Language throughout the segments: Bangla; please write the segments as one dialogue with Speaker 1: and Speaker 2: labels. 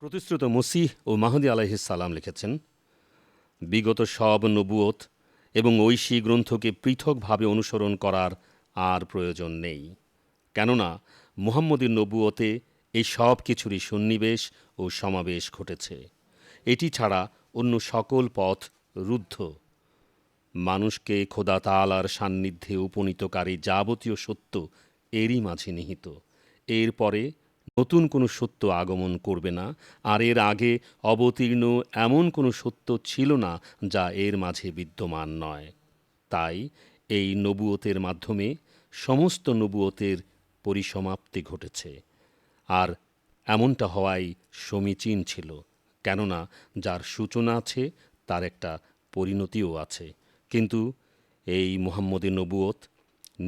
Speaker 1: প্রতিশ্রুত মসিহ ও মাহদি আলাইহিসাল্লাম লিখেছেন, বিগত সব নবুয়ত এবং ঐশী গ্রন্থকে পৃথকভাবে অনুসরণ করার আর প্রয়োজন নেই। কেননা মুহাম্মদের নবুয়তে এই সব কিছুরই সন্নিবেশ ও সমাবেশ ঘটেছে। এটি ছাড়া অন্য সকল পথ রুদ্ধ। মানুষকে খোদা তালার সান্নিধ্যে উপনীতকারী যাবতীয় সত্য এরই মাঝে নিহিত। এরপরে নতুন কোনো সত্য আগমন করবে না, আর এর আগে অবতীর্ণ এমন কোনো সত্য ছিল না যা এর মাঝে বিদ্যমান নয়। তাই এই নবুয়তের মাধ্যমে সমস্ত নবুয়তের পরিসমাপ্তি ঘটেছে। আর এমনটা হওয়াই সমীচীন ছিল, কেননা যার সূচনা আছে, তার একটা পরিণতিও আছে। কিন্তু এই মুহাম্মদের নবুয়ত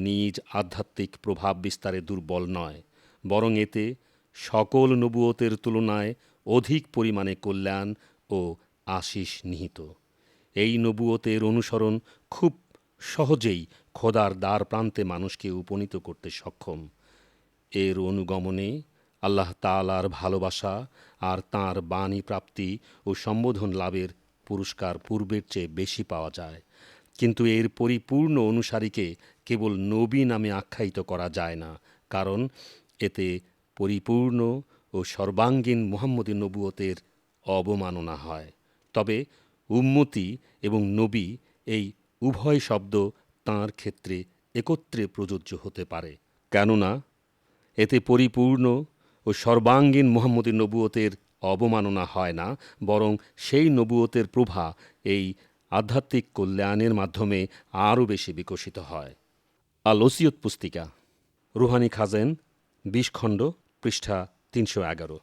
Speaker 1: নিজ আধ্যাত্মিক প্রভাব বিস্তারে দুর্বল নয়, বরং এতে সকল নবুয়তের তুলনায় অধিক পরিমাণে কল্যাণ ও আশিস নিহিত। এই নবুয়তের অনুসরণ খুব সহজেই খোদার দ্বার প্রান্তে মানুষকে উপনীত করতে সক্ষম। এর অনুগমনে আল্লাহ তালার ভালোবাসা আর তাঁর বাণী প্রাপ্তি ও সম্বোধন লাভের পুরস্কার পূর্বের চেয়ে বেশি পাওয়া যায়। কিন্তু এর পরিপূর্ণ অনুসারীকে কেবল নবী নামে আখ্যায়িত করা যায় না, কারণ এতে পরিপূর্ণ ও সর্বাঙ্গীন মুহাম্মদী নবুয়তের অবমাননা হয়। তবে উম্মতি এবং নবী এই উভয় শব্দ তাঁর ক্ষেত্রে একত্রে প্রযোজ্য হতে পারে। কেননা এতে পরিপূর্ণ ও সর্বাঙ্গীন মুহাম্মদী নবুয়তের অবমাননা হয় না, বরং সেই নবুয়তের প্রভা এই আধ্যাত্মিক কল্যাণের মাধ্যমে আরও বেশি বিকশিত হয়। আল ওসিয়ত পুস্তিকা, রুহানি খাজেন বিশ খণ্ড পৃষ্ঠা তিনশো এগারো।